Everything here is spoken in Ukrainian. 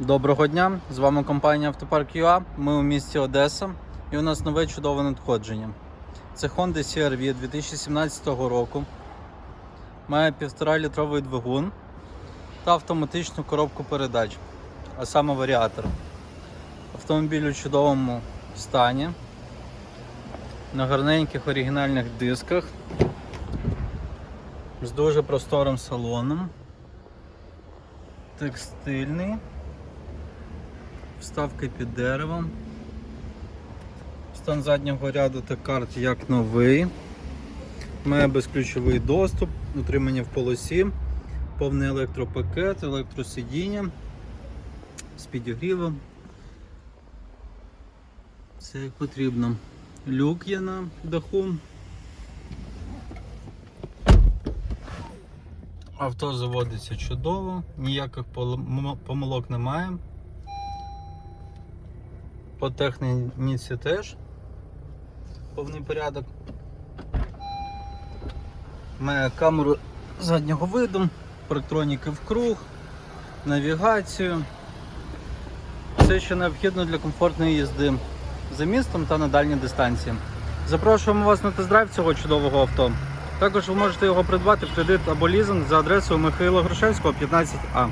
Доброго дня! З вами компанія Автопарк ЮА. Ми у місті Одеса і у нас нове чудове надходження. Це Honda CR-V 2017 року. Має 1,5 літровий двигун та автоматичну коробку передач, а саме варіатор. Автомобіль у чудовому стані, на гарненьких оригінальних дисках, з дуже просторим салоном, текстильний. Вставки під деревом. Стан заднього ряду та карт як новий. Має безключовий доступ, утримання в полосі, повний електропакет, електросидіння з підігрівом. Все як потрібно. Люк є на даху. Авто заводиться чудово, ніяких помилок немає. По техніці теж повний порядок. Має камеру заднього виду, парктроніки в круг, навігацію. Все, що необхідно для комфортної їзди за містом та на дальній дистанції. Запрошуємо вас на тест-драйв цього чудового авто. Також ви можете його придбати в кредит або лізинг за адресою Михайла Грушевського, 15А.